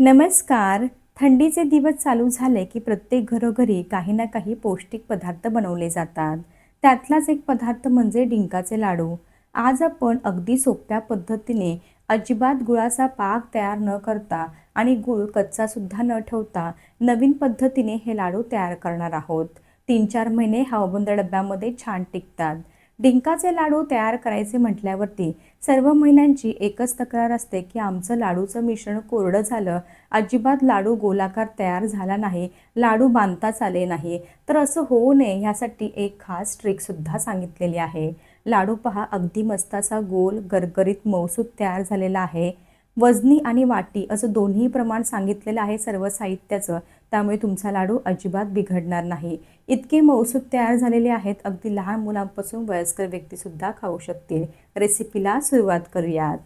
नमस्कार. थंडीचे दिवस चालू झाले की प्रत्येक घरोघरी काही ना काही पौष्टिक पदार्थ बनवले जातात. त्यातलाच एक पदार्थ म्हणजे डिंकाचे लाडू. आज आपण अगदी सोप्या पद्धतीने अजिबात गुळाचा पाक तयार न करता आणि गुळ कच्चासुद्धा न ठेवता नवीन पद्धतीने हे लाडू तयार करणार आहोत. तीन चार महिने हवाबंद डब्यामध्ये छान टिकतात. डिंकाचे लाडू तयार करायचे म्हटल्यावरती सर्व महिलांची एकच तक्रार असते की आमचं लाडूचं मिश्रण कोरडं झालं. अजिबात लाडू गोलाकार तयार झाला नाही. लाडू बांधताच आले नाही. तर असं होऊ नये ह्यासाठी एक खास ट्रिकसुद्धा सांगितलेली आहे. लाडू पहा अगदी मस्ताचा असा गोल गरगरीत मौसूद तयार झालेला आहे. वजनी आणि वाटी असं दोन्ही प्रमाण सांगितलेलं आहे सर्व साहित्याचं. त्यामुळे तुमचा लाडू अजिबात बिघडणार नाही. इतके मौसूद तयार झालेले आहेत अगदी लहान मुलांपासून वयस्कर व्यक्तीसुद्धा खाऊ शकतील. रेसिपीला सुरुवात करूयात.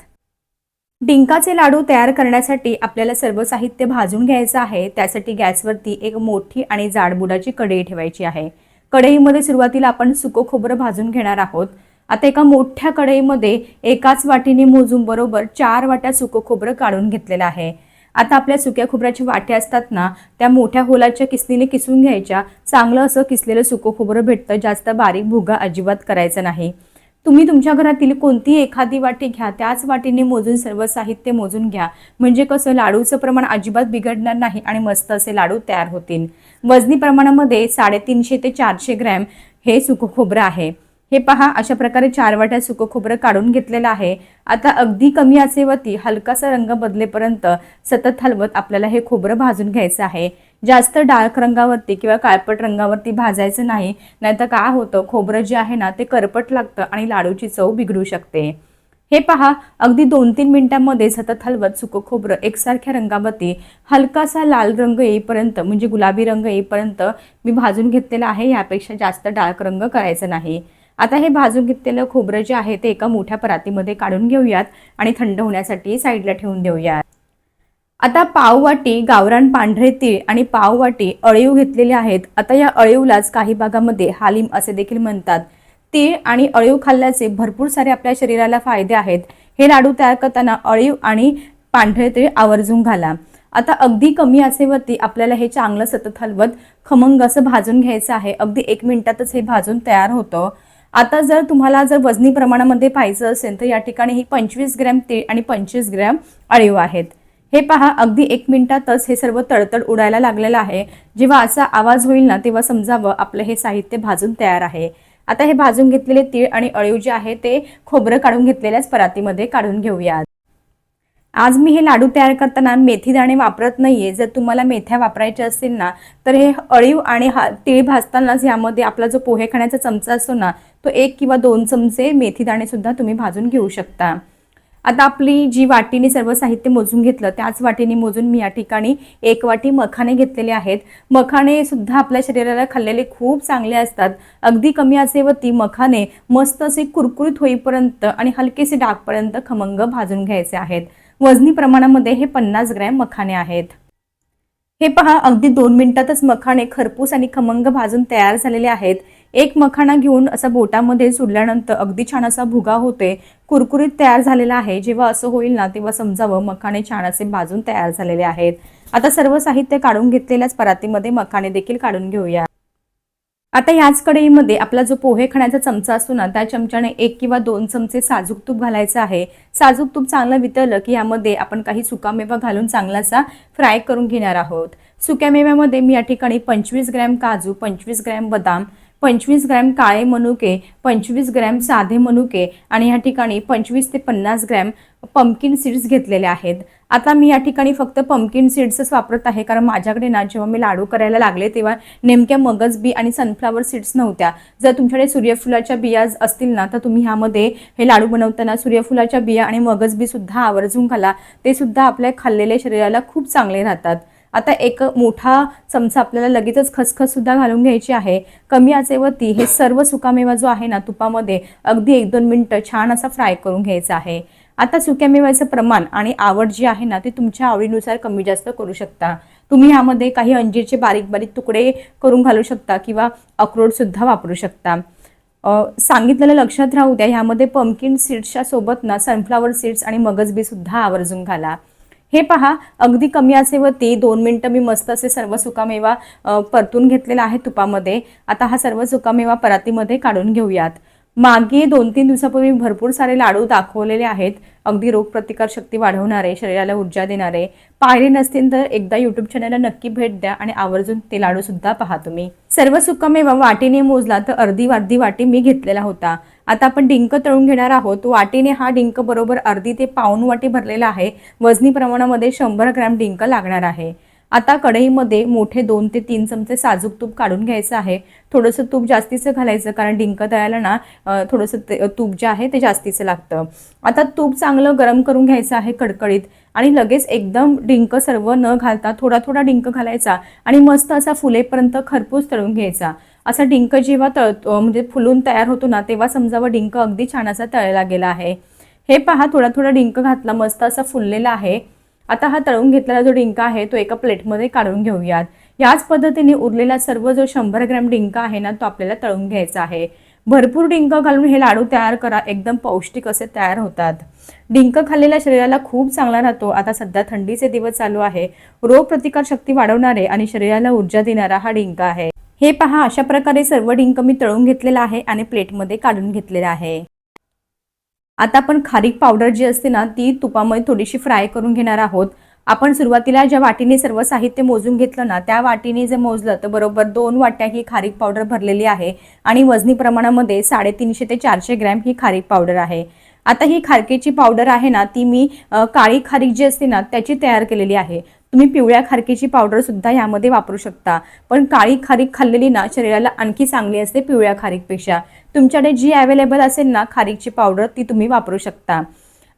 डिंकाचे लाडू तयार करण्यासाठी आपल्याला सर्व साहित्य भाजून घ्यायचं आहे. त्यासाठी गॅसवरती एक मोठी आणि जाडबुडाची कढई ठेवायची आहे. कढईमध्ये सुरुवातीला आपण सुकं खोबरं भाजून घेणार आहोत. आता एका मोठ्या कढईमध्ये एकाच वाटीने मोजून बरोबर चार वाट्या सुकं खोबरं काढून घेतलेलं आहे. आता आपल्या सुक्या खोबऱ्याच्या वाट्या असतात ना त्या मोठ्या होलाच्या किसनीने किसून घ्यायच्या. चांगलं असं किसलेलं सुकं खोबरं भेटतं जास्त बारीक भुगा अजिबात करायचा नाही. तुम्ही तुमच्या घरातील कोणतीही एखादी वाटी घ्या त्याच वाटीने मोजून सर्व साहित्य मोजून घ्या. म्हणजे कसं लाडूचं प्रमाण अजिबात बिघडणार नाही आणि मस्त असे लाडू तयार होतील. वजनी प्रमाणामध्ये साडेतीनशे ते चारशे ग्रॅम हे सुकं खोबरं आहे. हे पहा अशा प्रकारे चार वाट्या सुकं खोबरं काढून घेतलेलं आहे. आता अगदी कमी आचेवरती हलकासा रंग बदलेपर्यंत सतत हलवत आपल्याला हे खोबरं भाजून घ्यायचं आहे. जास्त डार्क रंगावरती किंवा काळपट रंगावरती भाजायचं नाही नाहीतर काय होतं खोबरं जे आहे ना ते करपट लागतं आणि लाडूची चव बिघडू शकते. हे पहा अगदी दोन तीन मिनिटांमध्ये सतत हलवत सुकं खोबरं एकसारख्या रंगावरती हलकासा लाल रंग येईपर्यंत म्हणजे गुलाबी रंग येईपर्यंत मी भाजून घेतलेला आहे यापेक्षा जास्त डार्क रंग करायचा नाही. आता हे भाजून घेतलेलं खोबरं जे आहे ते एका मोठ्या परातीमध्ये काढून घेऊयात आणि थंड होण्यासाठी साईडला ठेवून देऊयात. आता पाववाटी गावरान पांढरे तीळ आणि पाववाटी अळीव घेतलेले आहेत. आता या अळीवलाच काही भागामध्ये हालिम असे देखील म्हणतात. तीळ आणि अळीव खाल्ल्याचे भरपूर सारे आपल्या शरीराला फायदे आहेत. हे लाडू तयार करताना अळीव आणि पांढरे तीळ आवर्जून घाला. आता अगदी कमी आचेवरती आपल्याला हे चांगलं सतत हलवत खमंग असं भाजून घ्यायचं आहे. अगदी एक मिनिटातच हे भाजून तयार होतं. आता जर तुम्हाला जर वजनी प्रमाणामध्ये पाहिजे असेल तर या ठिकाणी ही पंचवीस ग्रॅम तीळ आणि पंचवीस ग्रॅम अळीव आहेत. हे पहा अगदी एक मिनिटातच हे सर्व तडतड उडायला लागलेलं आहे. जेव्हा असा आवाज होईल ना तेव्हा समजावं आपलं हे साहित्य भाजून तयार आहे. आता हे भाजून घेतलेले तीळ आणि अळीव जे आहे ते खोबरं काढून घेतलेल्याच परातीमध्ये काढून घेऊयात. आज मी हे लाडू तयार करताना मेथी दाणे वापरत नाहीये. जर तुम्हाला मेथ्या वापरायच्या असतील ना तर हे अळीव आणि हा तिळ भाजतानाच यामध्ये आपला जो पोहे खाण्याचा चमचा असतो ना तो एक किंवा दोन चमचे मेथी दाणेसुद्धा तुम्ही भाजून घेऊ शकता. आता आपली जी वाटीने सर्व साहित्य मोजून घेतलं त्याच वाटीने मोजून मी या ठिकाणी एक वाटी मखाने घेतलेले आहेत. मखाने सुद्धा आपल्या शरीराला खाल्लेले खूप चांगले असतात. अगदी कमी आचेवरती मखाने मस्त असे कुरकुरीत होईपर्यंत आणि हलकेसे डागपर्यंत खमंग भाजून घ्यायचे आहेत. वजनी प्रमाणामध्ये हे पन्नास ग्रॅम मखाने आहेत. हे पहा अगदी दोन मिनिटातच मखाणे खरपूस आणि खमंग भाजून तयार झालेले आहेत. एक मखाणा घेऊन असा बोटामध्ये सोडल्यानंतर अगदी छान असा भुगा होते कुरकुरीत तयार झालेला आहे. जेव्हा असं होईल ना तेव्हा समजावं मखाणे छान असे भाजून तयार झालेले आहेत. आता सर्व साहित्य काढून घेतलेल्याच परातीमध्ये मखाणे देखील काढून घेऊया. आता ह्याच कढईमध्ये आपला जो पोहे खाण्याचा चमचा असतो ना त्या चमच्याने एक किंवा दोन चमचे साजूक तूप घालायचं आहे. साजूक तूप चांगलं वितळलं की यामध्ये आपण काही सुकामेवा घालून चांगलासा फ्राय करून घेणार आहोत. सुक्या मेव्यामध्ये मी या ठिकाणी पंचवीस ग्रॅम काजू पंचवीस ग्रॅम बदाम पंचवीस ग्रॅम काळे मनुके पंचवीस ग्रॅम साधे मनुके आणि या ठिकाणी पंचवीस ते पन्नास ग्रॅम पंपकिन सीड्स घेतलेले आहेत. आता मी या ठिकाणी फक्त पंपकिन सीड्सच वापरत आहे कारण माझ्याकडे ना जेव्हा मी लाडू करायला लागले तेव्हा नेमक्या मगज बी आणि सनफ्लावर सीड्स नव्हत्या. जर तुमच्याकडे सूर्यफुलाच्या बिया असतील ना तर तुम्ही ह्यामध्ये हे लाडू बनवताना सूर्यफुलाच्या बिया आणि मगज बी सुद्धा आवर्जून घाला. ते सुद्धा आपल्या खाल्लेल्या शरीराला खूप चांगले राहतात. आता एक मोठा चमचा आपल्याला लगेचच खसखस सुद्धा घालून घ्यायची आहे. कमी आचेवरती हे सर्व सुकामेवा जो आहे ना तुपामध्ये अगदी एक दोन मिनटं छान असा फ्राय करून घ्यायचा आहे. आता सुक्या मेव्याचं प्रमाण आणि आवड जी आहे ना ती तुमच्या आवडीनुसार कमी जास्त करू शकता. तुम्ही यामध्ये काही अंजीरचे बारीक बारीक तुकडे करून घालू शकता किंवा अक्रोडसुद्धा वापरू शकता. सांगितलेलं लक्षात राहू द्या ह्यामध्ये पंपकिन सीड्सच्या सोबत ना सनफ्लावर सीड्स आणि मगज आवर्जून घाला. हे पहा अगदी कमी असेवरती दोन मिनटं मी मस्त असे सर्व सुकामेवा परतून घेतलेला आहे तुपामध्ये. आता हा सर्व सुकामेवा परातीमध्ये काढून घेऊयात. मागे दोन तीन दिवसापूर्वी भरपूर सारे लाडू दाखवलेले आहेत. अगदी रोगप्रतिकार शक्ती वाढवणारे शरीराला ऊर्जा देणारे. पाहिले नसतील तर एकदा युट्यूब चॅनलला नक्की भेट द्या आणि आवर्जून ते लाडू सुद्धा पहा तुम्ही. सर्व सुकामेवा वाटीने मोजला तर अर्धी अर्धी वाटी मी घेतलेला होता. आता आपण डिंक तळून घेणार आहोत. वाटीने हा डिंक बरोबर अर्धी ते पाऊण वाटी भरलेला आहे. वजनी प्रमाणामध्ये शंभर ग्रॅम डिंक लागणार आहे. आता कढईमध्ये मोठे दोन ते तीन चमचे साजूक तूप काढून घ्यायचं आहे. थोडंसं तूप जास्तीचं घालायचं कारण डिंक तळायला ना थोडंसं ते तूप जे आहे ते जास्तीचं लागतं. आता तूप चांगलं गरम करून घ्यायचं आहे कडकडीत आणि लगेच एकदम डिंक सर्व न घालता थोडा थोडा डिंक घालायचा आणि मस्त असा फुलेपर्यंत खरपूस तळून घ्यायचा. असा डिंक जेव्हा तळतो म्हणजे फुलून तयार होतो ना तेव्हा समजावं डिंक अगदी छान असा तळला गेला आहे. हे पहा थोडा थोडा डिंक घातला मस्त असा फुललेला आहे. आता हा तळून घेतलेला जो डिंक आहे तो एका प्लेटमध्ये काढून घेऊयात. याच पद्धतीने उरलेला सर्व जो शंभर ग्रॅम डिंक आहे ना तो आपल्याला तळून घ्यायचा आहे. भरपूर डिंक घालून हे लाडू तयार करा एकदम पौष्टिक असे तयार होतात. डिंक खाल्लेल्या शरीराला खूप चांगला राहतो. आता सध्या थंडीचे दिवस चालू आहे. रोगप्रतिकार शक्ती वाढवणारे आणि शरीराला ऊर्जा देणारा हा डिंक आहे. हे पहा अशा प्रकारे सर्व डिंक मी तळून घेतलेला आहे आणि प्लेटमध्ये काढून घेतलेला आहे. आता आपण खारीक पावडर जी असते ना ती तुपामध्ये थोडीशी फ्राय करून घेणार आहोत. आपण सुरुवातीला ज्या वाटीने सर्व साहित्य मोजून घेतलं ना त्या वाटीने जर मोजलं तर बरोबर दोन वाट्या ही खारीक पावडर भरलेली आहे आणि वजनी प्रमाणामध्ये साडेतीनशे ते चारशे ग्रॅम ही खारीक पावडर आहे. आता ही खारकेची पावडर आहे ना ती मी काळी खारीक जी असते ना त्याची तयार केलेली आहे. तुम्ही पिवळ्या खारकीची पावडरसुद्धा यामध्ये वापरू शकता. पण काळी खारीक खाल्लेली ना शरीराला आणखी चांगली असते पिवळ्या खारीकपेक्षा. तुमच्याकडे जी अवेलेबल असेल ना खारीकची पावडर ती तुम्ही वापरू शकता.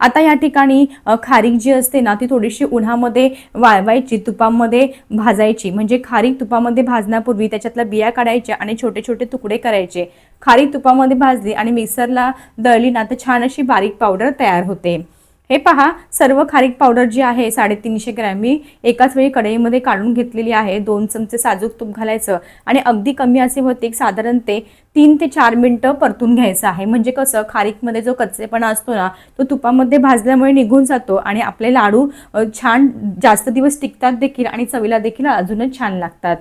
आता या ठिकाणी खारीक जी असते ना ती थोडीशी उन्हामध्ये वाळवायची तुपामध्ये भाजायची. म्हणजे खारीक तुपामध्ये भाजण्यापूर्वी त्याच्यातल्या बिया काढायच्या आणि छोटे छोटे तुकडे करायचे. खारीक तुपामध्ये भाजली आणि मिक्सरला दळली ना तर छान अशी बारीक पावडर तयार होते. हे पहा सर्व खारीक पावडर जी आहे साडेतीनशे ग्रॅम मी एकाच वेळी कढईमध्ये काढून घेतलेली आहे. दोन चमचे साजूक तूप घालायचं आणि अगदी कमी असे होते साधारण ते तीन ते चार मिनटं परतून घ्यायचं आहे. म्हणजे कसं खारीकमध्ये जो कच्चेपणा असतो ना तो तुपामध्ये भाजल्यामुळे निघून जातो आणि आपले लाडू छान जास्त दिवस टिकतात देखील आणि चवीला देखील अजूनच छान लागतात.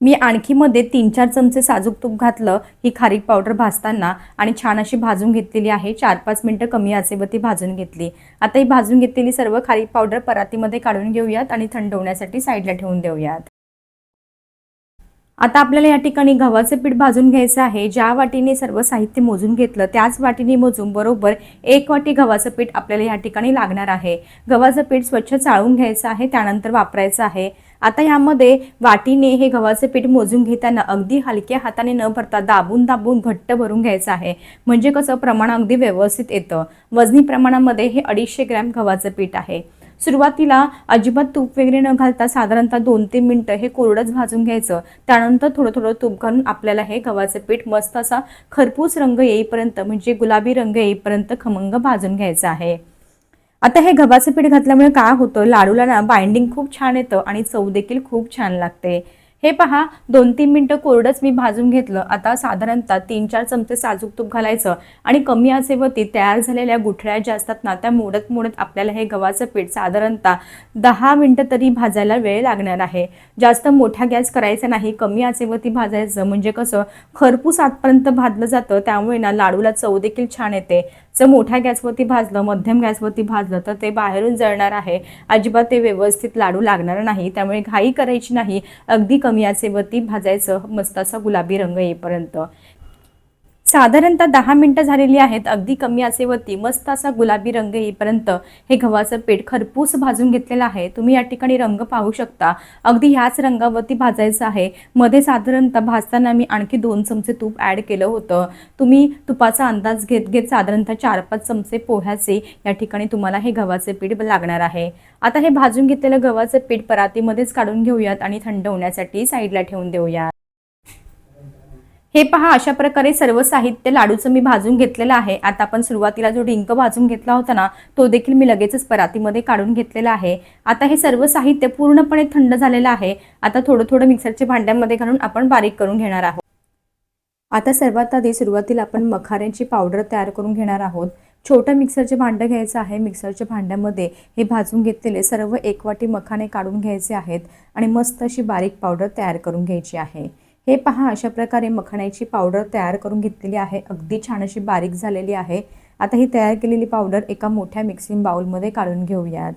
मी आणखी मध्ये तीन चार चमचे साजूक तूप घातलं ही खारीक पावडर भाजताना आणि छान अशी भाजून घेतलेली आहे. चार पाच मिनटं कमी आचेवरती भाजून घेतली. आता ही भाजून घेतलेली सर्व खारीक पावडर परातीमध्ये काढून घेऊयात आणि थंड होण्यासाठी साईडला ठेवून देऊयात. आता आपल्याला या ठिकाणी गव्हाचं पीठ भाजून घ्यायचं आहे. ज्या वाटीने सर्व साहित्य मोजून घेतलं त्याच वाटीने मोजून बरोबर एक वाटी गव्हाचं पीठ आपल्याला या ठिकाणी लागणार आहे. गव्हाचं पीठ स्वच्छ चाळून घ्यायचं आहे त्यानंतर वापरायचं आहे. आता यामध्ये वाटीने हे गव्हाचं पीठ मोजून घेताना अगदी हलक्या हाताने न भरता दाबून दाबून घट्ट भरून घ्यायचं आहे. म्हणजे कसं? प्रमाण अगदी व्यवस्थित येतं. वजनी प्रमाणामध्ये हे अडीचशे ग्रॅम गव्हाचं पीठ आहे. सुरुवातीला अजिबात तूप वगैरे न घालता साधारणतः दोन तीन मिनटं हे कोरडंच भाजून घ्यायचं. त्यानंतर थोडं थोडं तूप घालून आपल्याला हे गव्हाचं पीठ मस्त असा खरपूस रंग येईपर्यंत म्हणजे गुलाबी रंग येईपर्यंत खमंग भाजून घ्यायचं आहे. आता हे गव्हाचं पीठ घातल्यामुळे काय होतं? लाडूला ना बाइंडिंग खूप छान येतं आणि चव देखील खूप छान लागते. हे पहा दोन तीन मिनटं कोरडंच मी भाजून घेतलं. आता साधारणतः तीन चार चमचे साजूक तूप घालायचं आणि कमी आचेवरती तयार झालेल्या गुठळ्या ज्या असतात ना त्या मोडत मोडत आपल्याला हे गव्हाचं पीठ साधारणतः दहा मिनटं तरी भाजायला वेळ लागणार आहे. जास्त मोठा गॅस करायचा नाही कमी आचेवरती भाजायचं. म्हणजे कसं खरपूस आतपर्यंत भाजलं जातं त्यामुळे ना लाडूला चव देखील छान येते. जर मोठ्या गॅसवरती भाजलं मध्यम गॅसवरती भाजलं तर ते बाहेरून जळणार आहे. अजिबात ते व्यवस्थित लाडू लागणार नाही. त्यामुळे घाई करायची नाही. अगदी कमी आचेवरती भाजायचं मस्त असा गुलाबी रंग येईपर्यंत. साधारणतः दहा मिनटं झालेली आहेत. अगदी कमी असेवरती मस्त असा गुलाबी रंग येईपर्यंत हे गव्हाचं पीठ खरपूस भाजून घेतलेलं आहे. तुम्ही या ठिकाणी रंग पाहू शकता. अगदी ह्याच रंगावरती भाजायचं आहे. मध्ये साधारणतः भाजताना मी आणखी दोन चमचे तूप ॲड केलं होतं. तुम्ही तुपाचा अंदाज घेत घेत साधारणतः चार पाच चमचे पोह्याचे या ठिकाणी तुम्हाला हे गव्हाचे पीठ लागणार आहे. आता हे भाजून घेतलेलं गव्हाचं पीठ परातीमध्येच काढून घेऊयात आणि थंड होण्यासाठी साईडला ठेवून देऊयात. हे पहा अशा प्रकारे सर्व साहित्य लाडूचं मी भाजून घेतलेलं आहे. आता आपण सुरुवातीला जो डिंक भाजून घेतला होता ना तो देखील मी लगेचच परातीमध्ये काढून घेतलेला आहे. आता हे सर्व साहित्य पूर्णपणे थंड झालेलं आहे. आता थोडं थोडं मिक्सरच्या भांड्यामध्ये घालून आपण बारीक करून घेणार आहोत. आता सर्वात आधी सुरुवातीला आपण मखाऱ्यांची पावडर तयार करून घेणार आहोत. छोटं मिक्सरचे भांडं घ्यायचं आहे. मिक्सरच्या भांड्यामध्ये हे भाजून घेतलेले सर्व एक वाटी मखाने काढून घ्यायचे आहेत आणि मस्त अशी बारीक पावडर तयार करून घ्यायची आहे. हे पहा अशा प्रकारे मखण्याची पावडर तयार करून घेतलेली आहे. अगदी छान अशी बारीक झालेली आहे. आता ही तयार केलेली पावडर एका मोठ्या मिक्सिंग बाउलमध्ये काढून घेऊयात.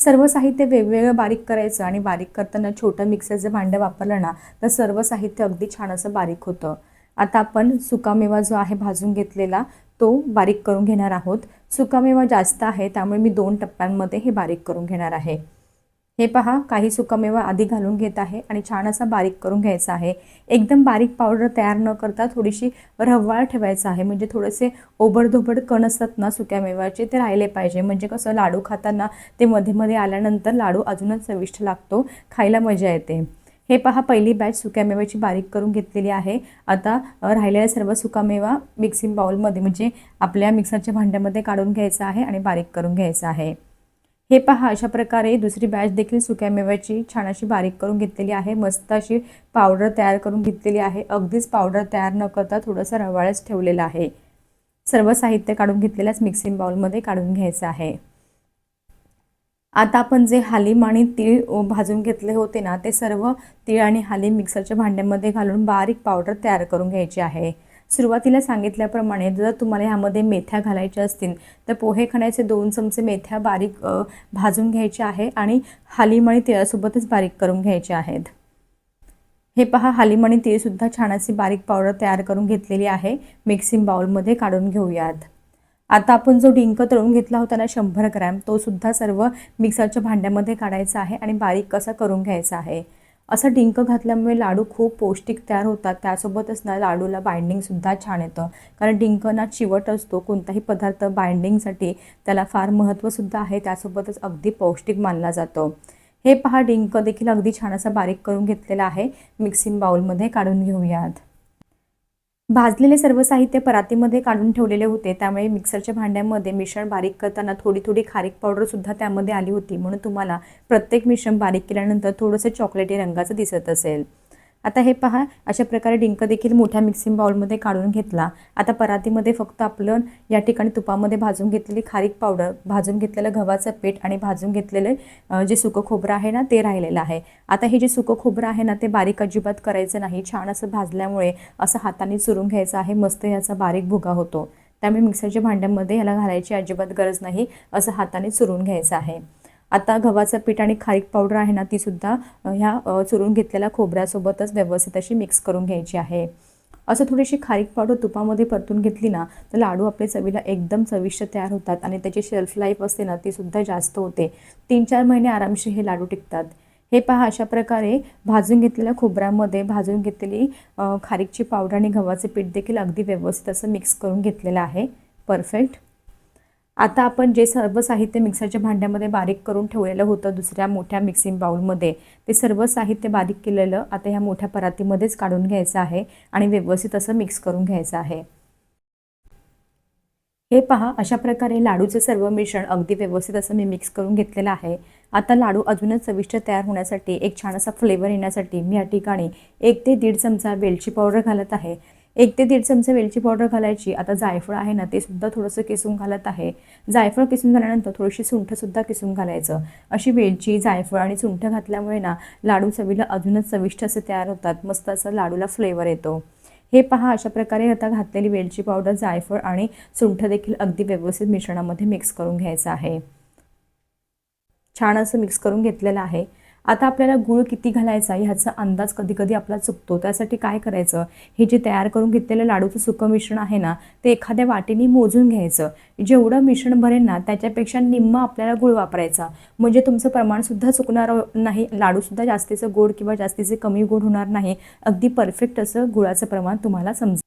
सर्व साहित्य वेगवेगळं बारीक करायचं आणि बारीक करताना छोटं मिक्सरचं भांडं वापरलं ना तर सर्व साहित्य अगदी छान असं बारीक होतं. आता आपण सुकामेवा जो आहे भाजून घेतलेला तो बारीक करून घेणार आहोत. सुकामेवा जास्त आहे त्यामुळे मी दोन टप्प्यांमध्ये हे बारीक करून घेणार आहे. हे पहा काही सुकामेवा आधी घालून घेत आहे आणि छान असा बारीक करून घ्यायचा आहे. एकदम बारीक पावडर तयार न करता थोडीशी रव्वाळ ठेवायचं आहे. म्हणजे थोडेसे ओबडधोबड कण असतात ना सुक्यामेवाचे ते राहिले पाहिजे. म्हणजे कसं लाडू खाताना ते मध्ये मध्ये आल्यानंतर लाडू अजूनच चविष्ट लागतो खायला मजा येते. हे पहा पहिली बॅच सुक्यामेव्याची बारीक करून घेतलेली आहे. आता राहिलेल्या राहिलेला सर्व सुकामेवा मिक्सिंग बाउलमध्ये म्हणजे आपल्या मिक्सरच्या भांड्यामध्ये काढून घ्यायचा आहे आणि बारीक करून घ्यायचा आहे. हे पहा अशा प्रकारे दुसरी बॅच देखील सुक्या मेव्याची छान अशी बारीक करून घेतलेली आहे. मस्त अशी पावडर तयार करून घेतलेली आहे. अगदीच पावडर तयार न करता थोडंसं रवाळच ठेवलेलं आहे. सर्व साहित्य काढून घेतलेल्याच मिक्सिंग बाउलमध्ये काढून घ्यायचं आहे. आता आपण जे हालीम आणि तीळ भाजून घेतले होते ना ते सर्व तीळ आणि हालीम मिक्सरच्या भांड्यामध्ये घालून बारीक पावडर तयार करून घ्यायची आहे. सुरुवातीला सांगितल्याप्रमाणे जर तुम्हाला ह्यामध्ये मेथ्या घालायच्या असतील तर पोहे खाण्याचे दोन चमचे मेथ्या बारीक भाजून घ्यायच्या आहे आणि हालिमणी तेलासोबतच बारीक करून घ्यायचे आहेत. हे पहा हालिमणी तेलसुद्धा छान अशी बारीक पावडर तयार करून घेतलेली आहे. मिक्सिंग बाउलमध्ये काढून घेऊयात. आता आपण जो डिंक तळून घेतला होता ना शंभर ग्रॅम तोसुद्धा सर्व मिक्सरच्या भांड्यामध्ये काढायचा आहे आणि बारीक कसा करून घ्यायचा आहे. असं डिंक घातल्यामुळे लाडू खूप पौष्टिक तयार होतात. त्यासोबतच ना लाडूला बाइंडिंगसुद्धा छान येतं. कारण डिंक ना चिवट असतो. कोणताही पदार्थ बाइंडिंगसाठी त्याला फार महत्त्वसुद्धा आहे. त्यासोबतच अगदी पौष्टिक मानला जातो. हे पहा डिंक देखील अगदी छान असा बारीक करून घेतलेला आहे. मिक्सिंग बाउलमध्ये काढून घेऊयात. भाजलेले सर्व साहित्य परातीमध्ये काढून ठेवलेले होते. त्यामुळे मिक्सरच्या भांड्यामध्ये मिश्रण बारीक करताना थोडी थोडी खारीक पावडरसुद्धा त्यामध्ये आली होती. म्हणून तुम्हाला प्रत्येक मिश्रण बारीक केल्यानंतर थोडंसं चॉकलेटी रंगाचं दिसत असेल. आता हे पहा अशा प्रकारे डिंक देखील मोठ्या मिक्सिंग बाउलमध्ये काढून घेतला. आता परातीमध्ये फक्त आपलं या ठिकाणी तुपामध्ये भाजून घेतलेली खारीक पावडर भाजून घेतलेलं गव्हाचं पीठ आणि भाजून घेतलेलं जे सुकं खोबरं आहे ना ते राहिलेलं आहे. आता हे जे सुकं खोबरं आहे ना ते बारीक अजिबात करायचं नाही. छान असं भाजल्यामुळे असं हाताने चुरून घ्यायचं आहे. मस्त याचा बारीक भुगा होतो. त्यामुळे मिक्सरच्या भांड्यामध्ये ह्याला घालायची अजिबात गरज नाही. असं हाताने चुरून घ्यायचं आहे. आता गव्हाचं पीठ आणि खारीक पावडर आहे ना तीसुद्धा ह्या चुरून घेतलेल्या खोबऱ्यासोबतच व्यवस्थित अशी मिक्स करून घ्यायची आहे. असं थोडीशी खारीक पावडर तुपामध्ये परतून घेतली ना तर लाडू आपले चवीला एकदम चविष्ट तयार होतात आणि त्याची शेल्फ लाईफ असते ना तीसुद्धा जास्त होते. तीन चार महिने आरामशीर हे लाडू टिकतात. हे पहा अशा प्रकारे भाजून घेतलेल्या खोबऱ्यामध्ये भाजून घेतलेली खारीकची पावडर आणि गव्हाचे पीठ देखील अगदी व्यवस्थित असं मिक्स करून घेतलेलं आहे. परफेक्ट. आता आपण जे सर्व साहित्य मिक्सरच्या भांड्यामध्ये बारीक करून ठेवलेलं होतं दुसऱ्या मोठ्या मिक्सिंग बाउलमध्ये ते सर्व साहित्य बारीक केलेलं आता ह्या मोठ्या परातीमध्येच काढून घ्यायचं आहे आणि व्यवस्थित असं मिक्स करून घ्यायचं आहे. हे पहा अशा प्रकारे लाडूचे सर्व मिश्रण अगदी व्यवस्थित असं मी मिक्स करून घेतलेलं आहे. आता लाडू अजूनच चविष्ट तयार होण्यासाठी एक छान असा फ्लेवर येण्यासाठी मी या ठिकाणी एक ते दीड चमचा वेलची पावडर घालत आहे. एक ते दीड चमचे वेलची पावडर घालायची. आता जायफळ आहे ना ते सुद्धा थोडंसं किसून घालत आहे. जायफळ किसून झाल्यानंतर थोडीशी सुंठसुद्धा किसून घालायचं. अशी वेलची जायफळ आणि सुंठ घातल्यामुळे ना लाडू चवीला अजूनच चविष्ट असे तयार होतात. मस्त असं लाडूला फ्लेवर येतो. हे पहा अशा प्रकारे आता घातलेली वेलची पावडर जायफळ आणि सुंठ देखील अगदी व्यवस्थित मिश्रणामध्ये मिक्स करून घ्यायचं आहे. छान असं मिक्स करून घेतलेलं आहे. आता आपल्याला गूळ किती घालायचा ह्याचा अंदाज कधी कधी आपला चुकतो. त्यासाठी काय करायचं? हे जे तयार करून घेतलेलं लाडूचं सुकं मिश्रण आहे ना ते एखाद्या वाटीने मोजून घ्यायचं. जेवढं मिश्रण भरेल ना त्याच्यापेक्षा निम्म आपल्याला गूळ वापरायचा. म्हणजे तुमचं प्रमाणसुद्धा चुकणार नाही लाडूसुद्धा जास्तीचं गोड किंवा जास्तीचे कमी गोड होणार नाही. अगदी परफेक्ट असं गुळाचं प्रमाण तुम्हाला समजेल.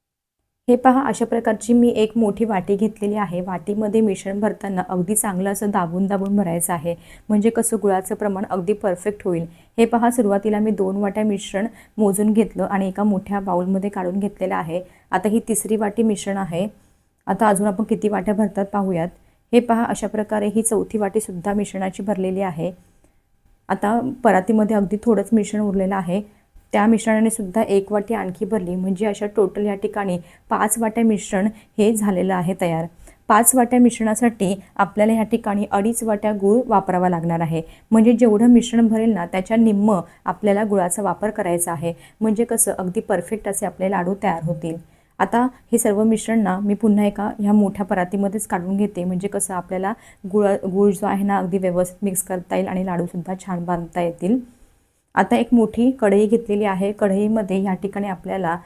हे पहा अशा प्रकारची मी एक मोठी वाटी घेतलेली आहे. वाटीमध्ये मिश्रण भरताना अगदी चांगलं असं दाबून दाबून भरायचं आहे. म्हणजे कसं गुळाचं प्रमाण अगदी परफेक्ट होईल. हे पहा सुरुवातीला मी दोन वाट्या मिश्रण मोजून घेतलं आणि एका मोठ्या बाऊलमध्ये काढून घेतलेलं आहे. आता ही तिसरी वाटी मिश्रण आहे. आता अजून आपण किती वाट्या भरतात पाहूयात. हे पहा अशा प्रकारे ही चौथी वाटीसुद्धा मिश्रणाची भरलेली आहे. आता परातीमध्ये अगदी थोडंच मिश्रण उरलेलं आहे. त्या मिश्रणाने सुद्धा एक वाटी आणखी भरली. म्हणजे अशा टोटल या ठिकाणी पाच वाट्या मिश्रण हे झालेलं आहे तयार. पाच वाट्या मिश्रणासाठी आपल्याला ह्या ठिकाणी अडीच वाट्या गूळ वापरावा लागणार आहे. म्हणजे जेवढं मिश्रण भरेल ना त्याच्या निम्म आपल्याला गुळाचा वापर करायचा आहे. म्हणजे कसं अगदी परफेक्ट असे आपले लाडू तयार होतील. आता हे सर्व मिश्रण ना मी पुन्हा एका ह्या मोठ्या परातीमध्येच काढून घेते. म्हणजे कसं आपल्याला गुळ गुळ जो आहे ना अगदी व्यवस्थित मिक्स करता येईल आणि लाडूसुद्धा छान बांधता येतील. आता एक मोठी कढई घेतलेली आहे. कढईमध्ये ह्या ठिकाणी आपल्याला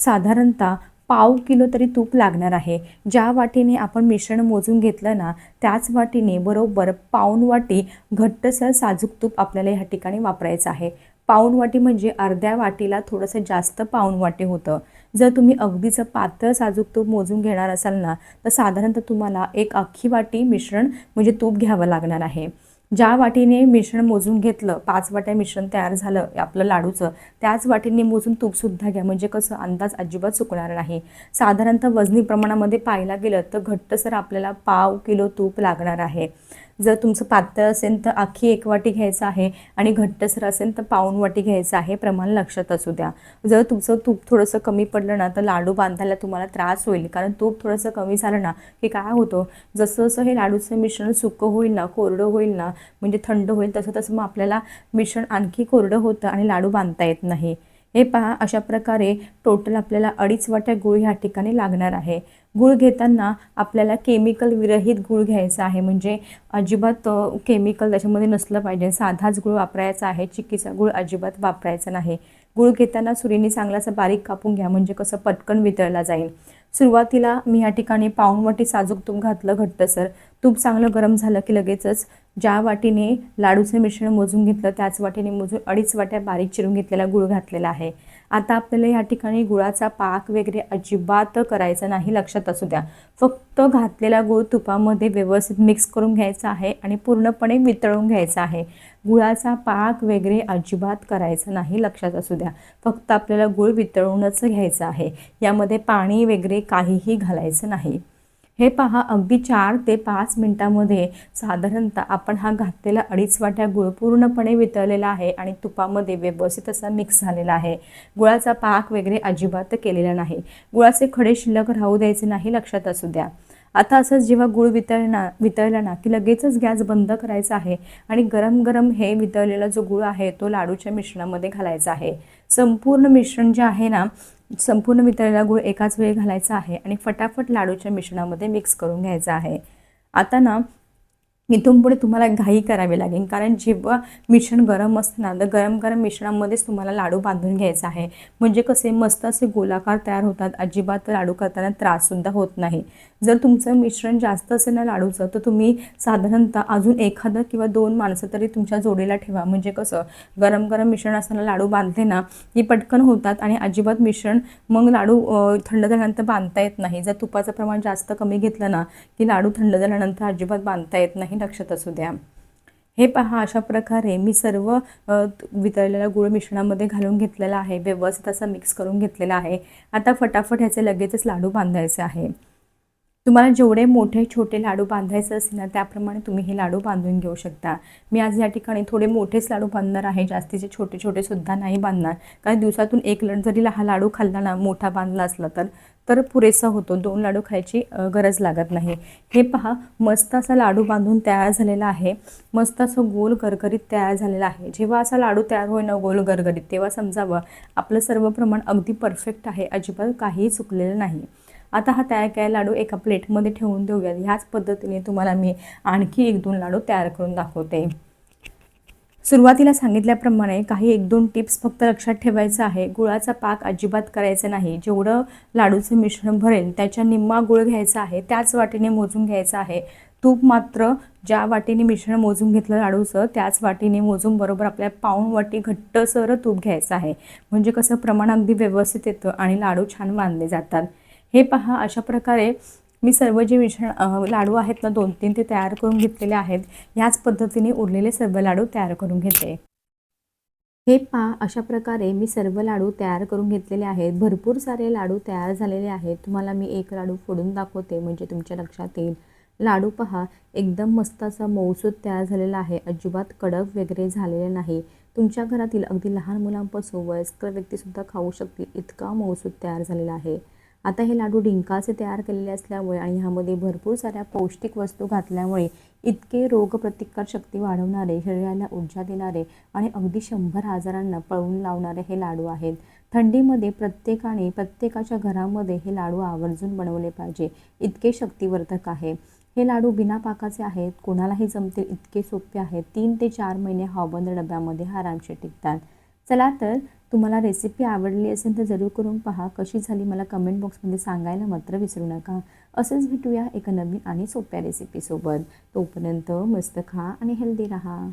साधारणतः पाव किलो तरी तूप लागणार आहे. ज्या वाटीने आपण मिश्रण मोजून घेतलं ना त्याच वाटीने बरोबर पाऊन वाटी घट्टसर साजूक तूप आपल्याला ह्या ठिकाणी वापरायचं आहे. पाऊण वाटी म्हणजे अर्ध्या वाटीला थोडंसं जास्त पाऊण वाटी होतं. जर तुम्ही अगदीचं पातळ साजूक तूप मोजून घेणार असाल ना तर साधारणतः तुम्हाला एक अख्खी वाटी मिश्रण म्हणजे तूप घ्यावं लागणार आहे. ज्या वाटीने मिश्रण मोजून घेतलं पाच वाट्या मिश्रण तयार झालं आपलं लाडूचं त्याच वाटीने मोजून तूपसुद्धा घ्या. म्हणजे कसं अंदाज अजिबात चुकणार नाही. साधारणतः वजनी प्रमाणामध्ये पाहायला गेलं तर घट्टसर आपल्याला पाव किलो तूप लागणार आहे. जर तुमचं पातळ असेल तर आखी एक वाटी घ्यायचं आहे आणि घट्टसर असेल तर पाऊण वाटी घ्यायचं आहे. प्रमाण लक्षात असू द्या. जर तुमचं तूप थोडंसं कमी पडलं ना तर लाडू बांधायला तुम्हाला त्रास होईल. कारण तूप थोडंसं कमी झालं ना की काय होतं? जसं जसं हे लाडूचं मिश्रण सुकं होईल ना कोरडं होईल ना म्हणजे थंड होईल तसं तसं मग आपल्याला मिश्रण आणखी कोरडं होतं आणि लाडू बांधता येत नाही. हे पहा अशा प्रकारे टोटल आपल्याला अडीच वाट्या गूळ ह्या ठिकाणी लागणार आहे. गूळ घेताना आपल्याला केमिकल विरहित गूळ घ्यायचा आहे. म्हणजे अजिबात केमिकल त्याच्यामध्ये नसलं पाहिजे. साधाच गूळ वापरायचा आहे चिक्कीचा गूळ अजिबात वापरायचा नाही. गूळ घेताना सुरीने चांगलासा बारीक कापून घ्या. म्हणजे कसं पटकन वितळला जाईल. सुरुवातीला मी या ठिकाणी पाऊणवाटी साजूक तूप घातलं घट्टसर तूप चांगलं गरम झालं की लगेचच ज्या वाटीने लाडूचे मिश्रण मोजून घेतलं त्याच वाटीने मोजून अडीच वाट्या बारीक चिरून घेतलेला गुळ घातलेला आहे. आता आपल्याला या ठिकाणी गुळाचा पाक वगैरे अजिबात करायचा नाही लक्षात असू द्या. फक्त घातलेला गूळ तुपामध्ये व्यवस्थित मिक्स करून घ्यायचा आहे आणि पूर्णपणे वितळून घ्यायचा आहे. गुळाचा पाक वगैरे अजिबात करायचा नाही लक्षात असू द्या. फक्त आपल्याला गूळ वितळूनच घ्यायचा आहे. यामध्ये पाणी वगैरे काहीही घालायचं नाही. हे पहा अगदी चार ते पाच मिनटामध्ये साधारणतः आपण हा घातलेला अडीच वाट्या गुळ पूर्णपणे वितळलेला आहे आणि तुपामध्ये व्यवस्थित असा मिक्स झालेला आहे. गुळाचा पाक वगैरे अजिबात केलेला नाही. गुळाचे खडे शिल्लक राहू द्यायचे नाही लक्षात असू द्या. आता असंच जेव्हा गुळ वितळना वितळला ना की लगेचच गॅस बंद करायचा आहे आणि गरम गरम हे वितळलेला जो गुळ आहे तो लाडूच्या मिश्रणामध्ये घालायचा आहे. संपूर्ण मिश्रण जे आहे ना संपूर्ण वितळलेला गूळ एकाच वेळी घालायचा आहे आणि फटाफट लाडूच्या मिश्रणामध्ये मिक्स करून घ्यायचा आहे. आता ना इथून पुढे तुम्हाला घाई करावी लागेल. कारण जेव्हा मिश्रण गरम असतं ना तर गरम गरम मिश्रणामध्येच तुम्हाला लाडू बांधून घ्यायचा आहे. म्हणजे कसे मस्त असे गोलाकार तयार होतात. अजिबात लाडू करताना त्राससुद्धा होत नाही. जर तुमचं मिश्रण जास्त असेल ना लाडूचं तर तुम्ही साधारणतः अजून एखादं किंवा दोन माणसं तरी तुमच्या जोडीला ठेवा. म्हणजे कसं गरम गरम मिश्रण असताना लाडू बांधले ना की पटकन होतात आणि अजिबात मिश्रण मग लाडू थंड झाल्यानंतर बांधता येत नाही. जर तुपाचं प्रमाण जास्त कमी घेतलं ना की लाडू थंड झाल्यानंतर अजिबात बांधता येत नाही. लक्षात असू द्या. हे पहा अशा प्रकारे मी सर्व वितळलेला गुळ मिश्रणामध्ये घालून घेतलेला आहे. व्यवस्थित असं मिक्स करून घेतलेला आहे. आता फटाफट ह्याचे लगेचच लाडू बांधायचे आहे. तुम्हाला जेवढे मोठे छोटे लाडू बांधायचे असतील ना त्याप्रमाणे तुम्ही हे लाडू बांधून घेऊ शकता. मी आज या ठिकाणी थोडे मोठेच लाडू बांधणार आहे जास्तीचे छोटे छोटे सुद्धा नाही बांधणार. कारण दिवसातून एक लट जरी हा लाडू खाल्ला ना मोठा बांधला असला तर तर पुरेसा होतो. दोन लाडू खायची गरज लागत नाही. हे पहा मस्त असा लाडू बांधून तयार झालेला आहे. मस्त असं गोल गरगरीत तयार झालेला आहे. जेव्हा असा लाडू तयार होईल ना गोल गरगरीत तेव्हा समजावं. आपलं सर्व प्रमाण अगदी परफेक्ट आहे. अजिबात काहीही चुकलेलं नाही. आता हा तयार केलेला लाडू एका प्लेटमध्ये ठेवून देऊयात. ह्याच पद्धतीने तुम्हाला मी आणखी एक दोन लाडू तयार करून दाखवते. सुरुवातीला सांगितल्याप्रमाणे काही एक दोन टिप्स फक्त लक्षात ठेवायचं आहे. गुळाचा पाक अजिबात करायचा नाही. जेवढं लाडूचं मिश्रण भरेल त्याच्या निम्मा गुळ घ्यायचा आहे त्याच वाटीने मोजून घ्यायचं आहे. तूप मात्र ज्या वाटीने मिश्रण मोजून घेतलं लाडूचं त्याच वाटीने मोजून बरोबर आपल्या पाऊण वाटी घट्टसर तूप घ्यायचं आहे. म्हणजे कसं प्रमाण अगदी व्यवस्थित येतं आणि लाडू छान बांधले जातात. हे पहा अशा प्रकारे मी सर्व जे मिश्रण लाडू आहेत ना दोन तीन ते तयार करून घेतलेले आहेत ह्याच पद्धतीने उरलेले सर्व लाडू तयार करून घेते. हे पहा अशा प्रकारे मी सर्व लाडू तयार करून घेतलेले आहेत भरपूर सारे लाडू तयार झालेले आहेत. तुम्हाला मी एक लाडू फोडून दाखवते म्हणजे तुमच्या लक्षात येईल. लाडू पहा एकदम मस्त असा मऊसूद तयार झालेला आहे अजिबात कडक वगैरे झालेले नाही. तुमच्या घरातील अगदी लहान मुलांपासून वयस्कर व्यक्तीसुद्धा खाऊ शकतील इतका मऊसूद तयार झालेला आहे. आता हे लाडू डिंकाचे तयार केलेले असल्यामुळे आणि ह्यामध्ये भरपूर साऱ्या पौष्टिक वस्तू घातल्यामुळे इतके रोगप्रतिकार शक्ती वाढवणारे शरीराला ऊर्जा देणारे आणि अगदी शंभर आजारांना पळवून लावणारे हे लाडू आहेत. थंडीमध्ये प्रत्येकाने प्रत्येकाच्या घरामध्ये हे लाडू आवर्जून बनवले पाहिजे. इतके शक्तिवर्धक आहे. हे लाडू बिना पाकाचे आहेत कोणालाही जमतील इतके सोपे आहेत. तीन ते चार महिने हॉबंद डब्यामध्ये आरामशीर टिकतात. चला तर तुम्हाला रेसिपी आवडली असेल तर जरूर करून पहा. कशी झाली मला कमेंट बॉक्समध्ये सांगायला मात्र विसरू नका. असंच भेटूया एका नवीन आणि सोप्या रेसिपीसोबत तोपर्यंत मस्त खा आणि हेल्दी राहा.